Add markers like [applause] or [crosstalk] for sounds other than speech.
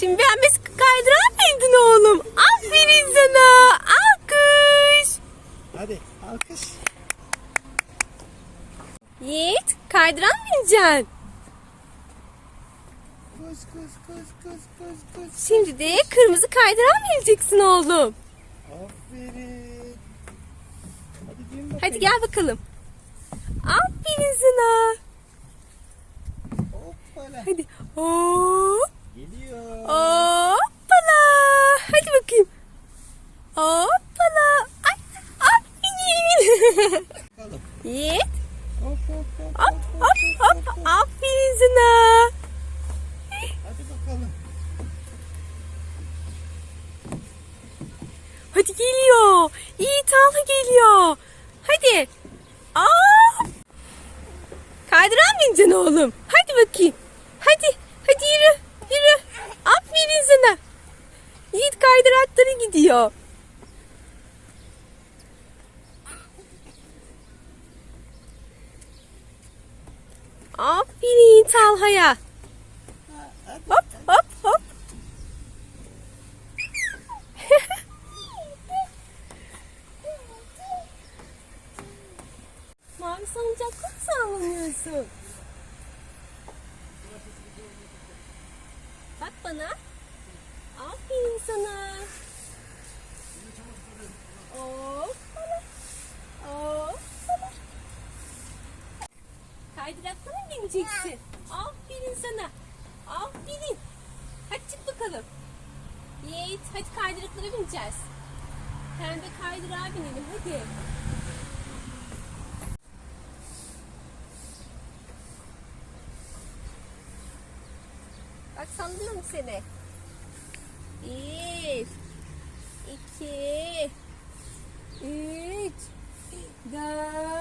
Şimdi ben biz kaydırağa bindin oğlum. Aferin sana. Alkış. Hadi alkış. Yiğit kaydırağa mı bineceksin? Koş koş koş koş koş koş. Şimdi de kırmızı kaydırağa mı bineceksin oğlum? Aferin. Hadi. Hadi gel bakalım. Aferin sana. Hoppala. Hadi. Hop. Geliyor. Hoppala. Hadi bakayım. Hoppala. Ay. Bakalım. Yiğit. Hop hop hop Hop hop hop. Aferin sana. Hadi bakalım. Hadi geliyor. İyi Talha geliyor. Hadi. Aa! Bineceksin oğlum? Hadi bakayım. Hadi. Hadi yürü. Yürü. Aferin sana. Yiğit kaydırakları gidiyor. Aferin Talha'ya. Hop hop hop. [laughs] Mavi salıncakta mı sallanıyorsun? Bak bana. Aferin sana. Kaydırakla mı bineceksin? Aferin sana. Aferin. Hadi çık bakalım. Yiğit hadi kaydıraklara bineceğiz. Sen de kaydırağa binelim hadi. Bak sallıyorum seni. Bir, iki, üç, dört.